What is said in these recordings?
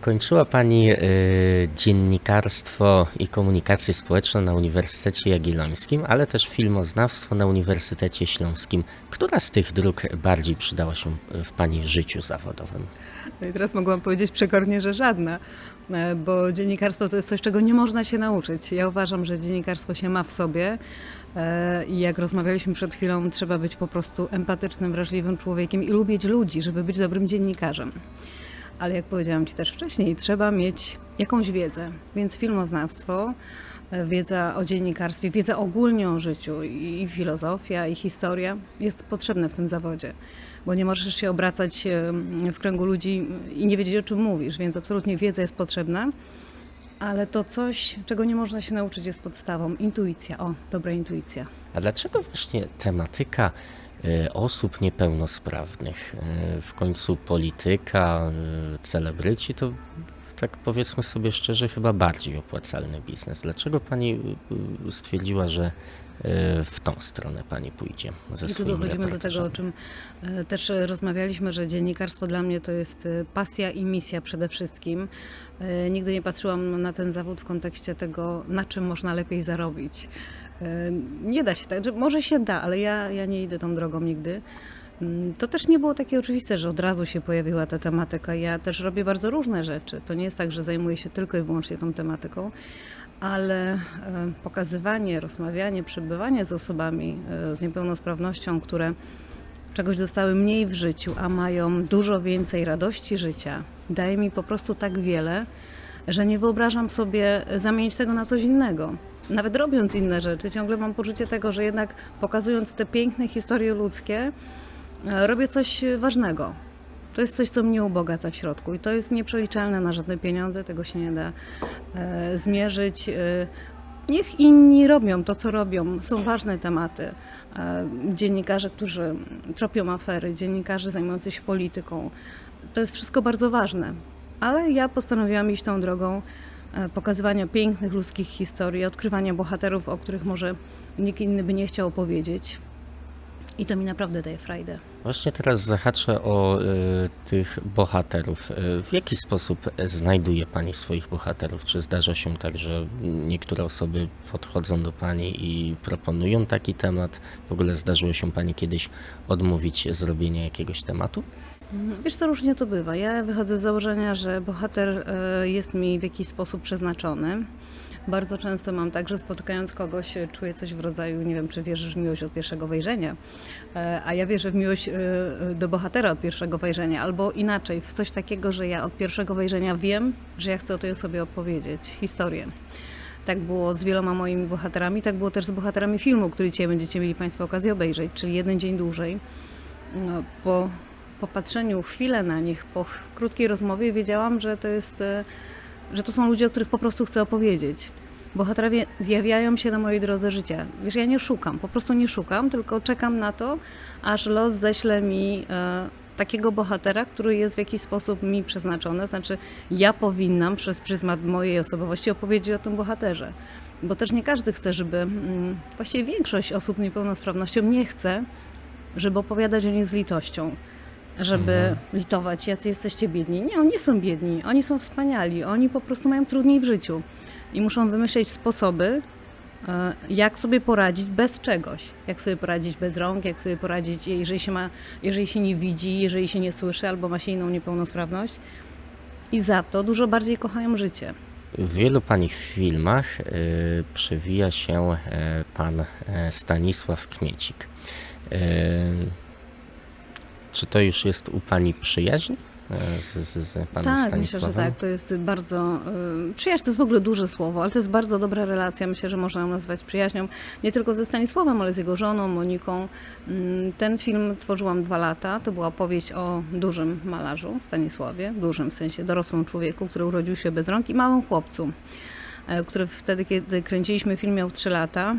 Ukończyła Pani y, dziennikarstwo i komunikację społeczną na Uniwersytecie Jagiellońskim, ale też filmoznawstwo na Uniwersytecie Śląskim. Która z tych dróg bardziej przydała się w Pani życiu zawodowym? No i teraz mogłam powiedzieć przekornie, że żadna, e, bo dziennikarstwo to jest coś, czego nie można się nauczyć. Ja uważam, że dziennikarstwo się ma w sobie e, i jak rozmawialiśmy przed chwilą, trzeba być po prostu empatycznym, wrażliwym człowiekiem i lubić ludzi, żeby być dobrym dziennikarzem. Ale jak powiedziałam Ci też wcześniej, trzeba mieć jakąś wiedzę, więc filmoznawstwo, e, wiedza o dziennikarstwie, wiedza ogólnie o życiu i filozofia, i historia jest potrzebne w tym zawodzie bo nie możesz się obracać e, w kręgu ludzi i nie wiedzieć o czym mówisz, więc absolutnie wiedza jest potrzebna. Ale to coś, czego nie można się nauczyć, jest podstawą. Intuicja, o, dobra intuicja. A dlaczego właśnie tematyka osób niepełnosprawnych, y, w końcu polityka, y, celebryci, to tak powiedzmy sobie szczerze, chyba bardziej opłacalny biznes. Dlaczego Pani stwierdziła, że w tą stronę Pani pójdzie ze I tu dochodzimy do tego, o czym e, też e, rozmawialiśmy, że dziennikarstwo dla mnie to jest e, pasja i misja przede wszystkim. E, Nigdy nie patrzyłam na ten zawód w kontekście tego, na czym można lepiej zarobić. E, Nie da się tak, że może się da, ale ja, ja nie idę tą drogą nigdy. Mm, To też nie było takie oczywiste, że od razu się pojawiła ta tematyka. Ja też robię bardzo różne rzeczy. To nie jest tak, że zajmuję się tylko i wyłącznie tą tematyką, ale e, pokazywanie, rozmawianie, przebywanie z osobami e, z niepełnosprawnością, które czegoś dostały mniej w życiu, a mają dużo więcej radości życia, daje mi po prostu tak wiele, że nie wyobrażam sobie zamienić tego na coś innego. Nawet robiąc inne rzeczy, ciągle mam poczucie tego, że jednak pokazując te piękne historie ludzkie, e, robię coś ważnego. To jest coś, co mnie ubogaca w środku i to jest nieprzeliczalne na żadne pieniądze, tego się nie da e, zmierzyć. E, niech inni robią to, co robią. Są ważne tematy. E, dziennikarze, którzy tropią afery, dziennikarze zajmujący się polityką. To jest wszystko bardzo ważne. Ale ja postanowiłam iść tą drogą pokazywania pięknych ludzkich historii, odkrywania bohaterów, o których może nikt inny by nie chciał opowiedzieć. I to mi naprawdę daje frajdę. Właśnie teraz zahaczę o y, tych bohaterów. Y, w jaki sposób znajduje Pani swoich bohaterów? Czy zdarza się tak, że niektóre osoby podchodzą do Pani i proponują taki temat? W ogóle zdarzyło się Pani kiedyś odmówić zrobienia jakiegoś tematu? Wiesz co, różnie to bywa. Ja wychodzę z założenia, że bohater e, jest mi w jakiś sposób przeznaczony. Bardzo często mam tak, że spotykając kogoś e, czuję coś w rodzaju, nie wiem, czy wierzysz w miłość od pierwszego wejrzenia, E, a ja wierzę w miłość do bohatera od pierwszego wejrzenia, albo inaczej, w coś takiego, że ja od pierwszego wejrzenia wiem, że ja chcę o tej osobie opowiedzieć historię. Tak było z wieloma moimi bohaterami, tak było też z bohaterami filmu, który dzisiaj będziecie mieli Państwo okazję obejrzeć, czyli jeden dzień dłużej. No, po popatrzeniu chwilę na nich, po krótkiej rozmowie wiedziałam, że to jest, e, że to są ludzie, o których po prostu chcę opowiedzieć. Bohaterowie zjawiają się na mojej drodze życia. Wiesz, ja nie szukam, po prostu nie szukam, tylko czekam na to, aż los ześle mi e, takiego bohatera, który jest w jakiś sposób mi przeznaczony. Znaczy, ja powinnam przez pryzmat mojej osobowości opowiedzieć o tym bohaterze. Bo też nie każdy chce, żeby, mm, właściwie większość osób z niepełnosprawnością nie chce, żeby opowiadać o nich z litością, żeby litować, jacy jesteście biedni. Nie, oni nie są biedni, oni są wspaniali, oni po prostu mają trudniej w życiu i muszą wymyśleć sposoby, e, jak sobie poradzić bez czegoś. Jak sobie poradzić bez rąk, jak sobie poradzić, jeżeli się, ma, jeżeli się nie widzi, jeżeli się nie słyszy albo ma się inną niepełnosprawność. I za to dużo bardziej kochają życie. W wielu Pani filmach y, przewija się y, Pan Stanisław Kmiecik. Czy to już jest u Pani przyjaźń y, z, z, z Panem Tak, myślę, że tak. To jest bardzo. y, Przyjaźń to jest w ogóle duże słowo, ale to jest bardzo dobra relacja. Myślę, że można ją nazwać przyjaźnią nie tylko ze Stanisławem, ale z jego żoną, Moniką. Mm, Ten film tworzyłam dwa lata. To była opowieść o dużym malarzu, Stanisławie, dużym w sensie dorosłym człowieku, który urodził się bez rąk i małym chłopcu, e, który wtedy, kiedy kręciliśmy film, miał trzy lata.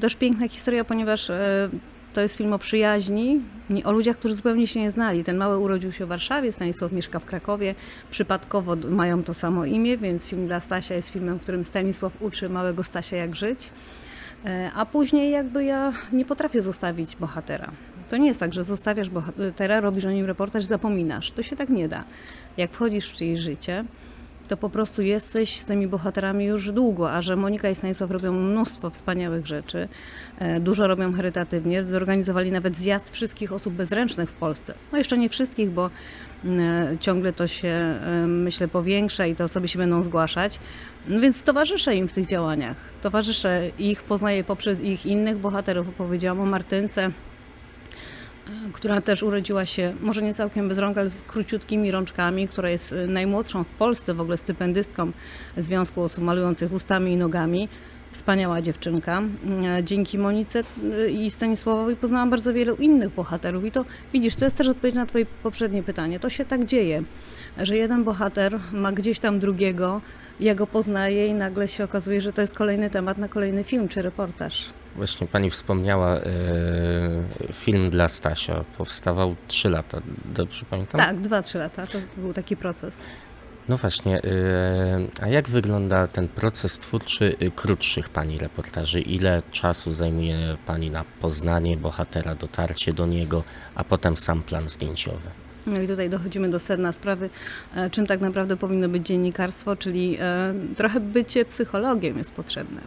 Też piękna historia, ponieważ e, to jest film o przyjaźni, o ludziach, którzy zupełnie się nie znali. Ten mały urodził się w Warszawie, Stanisław mieszka w Krakowie. Przypadkowo mają to samo imię, więc film dla Stasia jest filmem, w którym Stanisław uczy małego Stasia jak żyć. E, A później jakby ja nie potrafię zostawić bohatera. To nie jest tak, że zostawiasz bohatera, robisz o nim reportaż, zapominasz. To się tak nie da. Jak wchodzisz w czyjeś życie, to po prostu jesteś z tymi bohaterami już długo, a że Monika i Stanisław robią mnóstwo wspaniałych rzeczy, e, dużo robią charytatywnie, zorganizowali nawet zjazd wszystkich osób bezręcznych w Polsce. No jeszcze nie wszystkich, bo mm, ciągle to się, e, myślę, powiększa i te osoby się będą zgłaszać. No więc towarzyszę im w tych działaniach. Towarzyszę ich, poznaję poprzez ich innych bohaterów. Opowiedziałam o Martynce, która też urodziła się, może nie całkiem bez rąk, ale z króciutkimi rączkami, która jest y, najmłodszą w Polsce w ogóle stypendystką Związku Osób Malujących Ustami i Nogami. Wspaniała dziewczynka. Y, Dzięki Monice y, i Stanisławowi poznałam bardzo wielu innych bohaterów. I to widzisz, to jest też odpowiedź na Twoje poprzednie pytanie. To się tak dzieje, że jeden bohater ma gdzieś tam drugiego, ja go poznaję i nagle się okazuje, że to jest kolejny temat na kolejny film czy reportaż. Właśnie pani wspomniała, e, film dla Stasia powstawał 3 lata, dobrze pamiętam? Tak, dwa, trzy lata to był taki proces. No właśnie, e, a jak wygląda ten proces twórczy e, krótszych pani reportaży? Ile czasu zajmuje pani na poznanie bohatera, dotarcie do niego, a potem sam plan zdjęciowy? No i tutaj dochodzimy do sedna sprawy, e, czym tak naprawdę powinno być dziennikarstwo, czyli e, trochę bycie psychologiem jest potrzebne.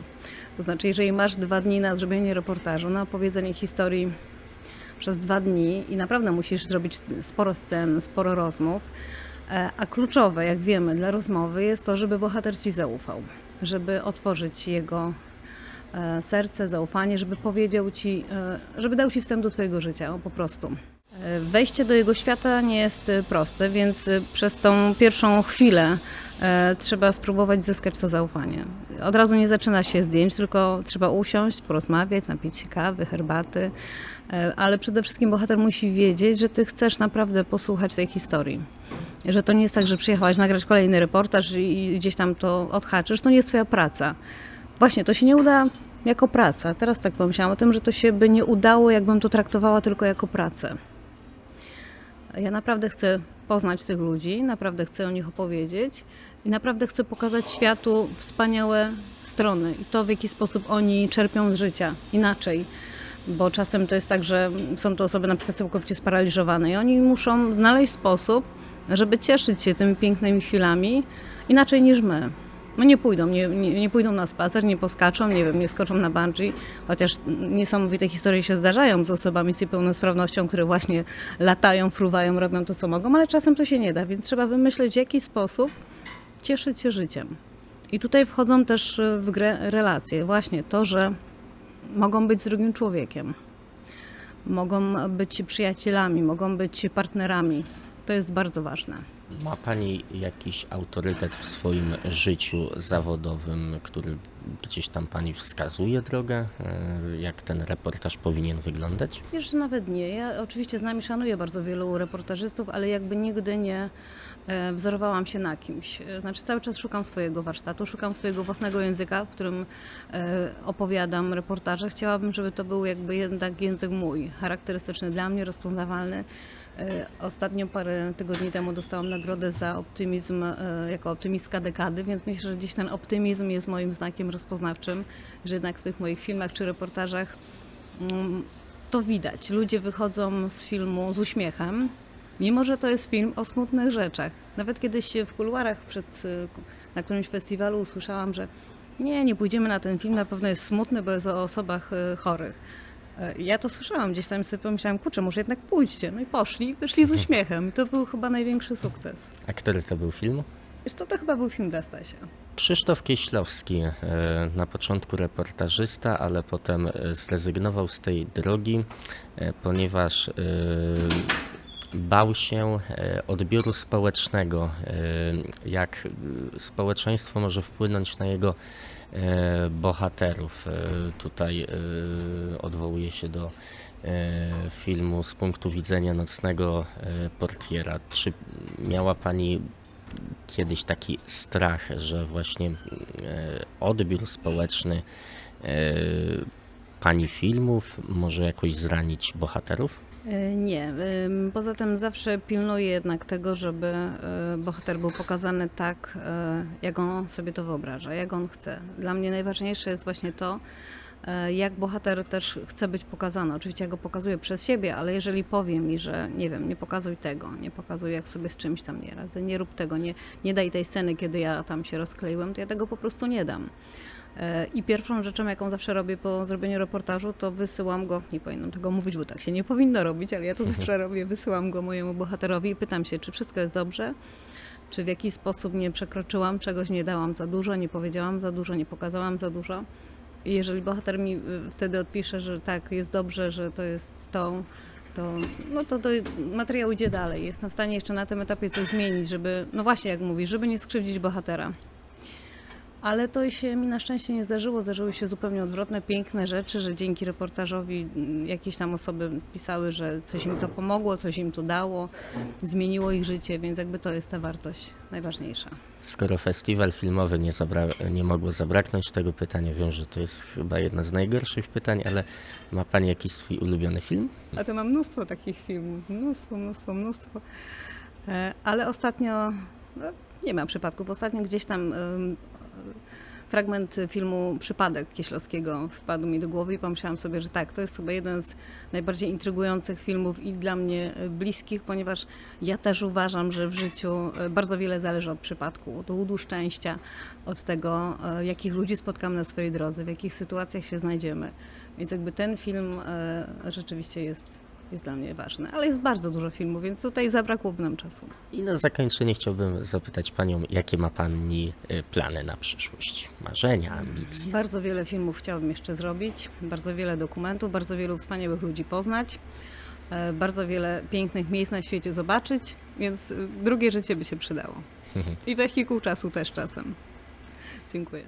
To znaczy, jeżeli masz dwa dni na zrobienie reportażu, na opowiedzenie historii przez dwa dni i naprawdę musisz zrobić sporo scen, sporo rozmów, e, a kluczowe, jak wiemy, dla rozmowy jest to, żeby bohater ci zaufał, żeby otworzyć jego serce, zaufanie, żeby powiedział ci, żeby dał ci wstęp do twojego życia, po prostu. E, Wejście do jego świata nie jest e, proste, więc e, przez tą pierwszą chwilę trzeba spróbować zyskać to zaufanie. Od razu nie zaczyna się zdjęć, tylko trzeba usiąść, porozmawiać, napić się kawy, herbaty, ale przede wszystkim bohater musi wiedzieć, że ty chcesz naprawdę posłuchać tej historii. Że to nie jest tak, że przyjechałaś nagrać kolejny reportaż i gdzieś tam to odhaczysz, to nie jest twoja praca. Właśnie, to się nie uda jako praca. Teraz tak pomyślałam o tym, że to się by nie udało, jakbym to traktowała tylko jako pracę. Ja naprawdę chcę poznać tych ludzi, naprawdę chcę o nich opowiedzieć i naprawdę chcę pokazać światu wspaniałe strony i to, w jaki sposób oni czerpią z życia inaczej. Bo czasem to jest tak, że są to osoby na przykład całkowicie sparaliżowane i oni muszą znaleźć sposób, żeby cieszyć się tymi pięknymi chwilami inaczej niż my. No nie pójdą, nie, nie, nie pójdą na spacer, nie poskaczą, nie wiem, nie skoczą na bungee, chociaż niesamowite historie się zdarzają z osobami z niepełnosprawnością, które właśnie latają, fruwają, robią to, co mogą, ale czasem to się nie da, więc trzeba wymyśleć, w jaki sposób cieszyć się życiem. I tutaj wchodzą też e, w grę relacje. Właśnie to, że mogą być z drugim człowiekiem, mogą być przyjacielami, mogą być partnerami. To jest bardzo ważne. Ma pani jakiś autorytet w swoim życiu zawodowym, który gdzieś tam pani wskazuje drogę, e, jak ten reportaż powinien wyglądać? Że nawet nie. Ja oczywiście znam i szanuję bardzo wielu reportażystów, ale jakby nigdy nie e, wzorowałam się na kimś. E, Znaczy cały czas szukam swojego warsztatu, szukam swojego własnego języka, w którym opowiadam reportaże. Chciałabym, żeby to był jakby jednak język mój, charakterystyczny dla mnie, rozpoznawalny. E, Ostatnio parę tygodni temu dostałam nagrodę za optymizm e, jako optymistka dekady, więc myślę, że gdzieś ten optymizm jest moim znakiem rozpoznawczym, że jednak w tych moich filmach czy reportażach mm, to widać. Ludzie wychodzą z filmu z uśmiechem, mimo że to jest film o smutnych rzeczach. Nawet kiedyś w kuluarach przed, y, na którymś festiwalu usłyszałam, że nie, nie pójdziemy na ten film, na pewno jest smutny, bo jest o osobach chorych. E, Ja to słyszałam gdzieś tam i sobie pomyślałam, kurczę, może jednak pójdźcie. No i poszli, wyszli z uśmiechem. I to był chyba największy sukces. A który to był film? Wiesz, to, to chyba był film dla Stasia. Krzysztof Kieślowski, e, na początku reportażysta, ale potem e, zrezygnował z tej drogi, ponieważ bał się e, odbioru społecznego, e, jak e, społeczeństwo może wpłynąć na jego bohaterów. Tutaj odwołuje się do filmu z punktu widzenia nocnego portiera. Czy miała Pani kiedyś taki strach, że właśnie odbiór społeczny pani filmów może jakoś zranić bohaterów? E, Nie. Poza tym zawsze pilnuję jednak tego, żeby e, bohater był pokazany tak, e, jak on sobie to wyobraża, jak on chce. Dla mnie najważniejsze jest właśnie to, jak bohater też chce być pokazany. Oczywiście ja go pokazuję przez siebie, ale jeżeli powie mi, że nie wiem, nie pokazuj tego, nie pokazuj jak sobie z czymś tam nie radzę, nie rób tego, nie, nie daj tej sceny, kiedy ja tam się rozkleiłem, to ja tego po prostu nie dam. E, I pierwszą rzeczą, jaką zawsze robię po zrobieniu reportażu, to wysyłam go, nie powinnam tego mówić, bo tak się nie powinno robić, ale ja to zawsze robię, wysyłam go mojemu bohaterowi i pytam się, czy wszystko jest dobrze, czy w jakiś sposób nie przekroczyłam czegoś, nie dałam za dużo, nie powiedziałam za dużo, nie pokazałam za dużo. Jeżeli bohater mi y, wtedy odpisze, że tak, jest dobrze, że to jest to, to, no to, to materiał idzie dalej. Jestem w stanie jeszcze na tym etapie coś zmienić, żeby, no właśnie jak mówisz, żeby nie skrzywdzić bohatera. Ale to się mi na szczęście nie zdarzyło. Zdarzyły się zupełnie odwrotne, piękne rzeczy, że dzięki reportażowi mm, jakieś tam osoby pisały, że coś im to pomogło, coś im to dało, zmieniło ich życie, więc jakby to jest ta wartość najważniejsza. Skoro festiwal filmowy nie, zabra- nie mogło zabraknąć tego pytania, wiem, że to jest chyba jedno z najgorszych pytań, ale ma Pani jakiś swój ulubiony film? A to mam mnóstwo takich filmów, mnóstwo, mnóstwo, mnóstwo. E, Ale ostatnio, no, nie ma przypadków, ostatnio gdzieś tam fragment filmu Przypadek Kieślowskiego wpadł mi do głowy i pomyślałam sobie, że tak, to jest chyba jeden z najbardziej intrygujących filmów i dla mnie bliskich, ponieważ ja też uważam, że w życiu e, bardzo wiele zależy od przypadku, od łudu szczęścia, od tego, e, jakich ludzi spotkamy na swojej drodze, w jakich sytuacjach się znajdziemy. Więc jakby ten film e, rzeczywiście jest, jest dla mnie ważny. Ale jest bardzo dużo filmów, więc tutaj zabrakłoby nam czasu. I na zakończenie chciałbym zapytać Panią, jakie ma Pani y, plany na przyszłość? Marzenia, ambicje? Bardzo wiele filmów chciałabym jeszcze zrobić, bardzo wiele dokumentów, bardzo wielu wspaniałych ludzi poznać, e, bardzo wiele pięknych miejsc na świecie zobaczyć, więc e, drugie życie by się przydało. I wehikuł czasu też czasem. Dziękuję.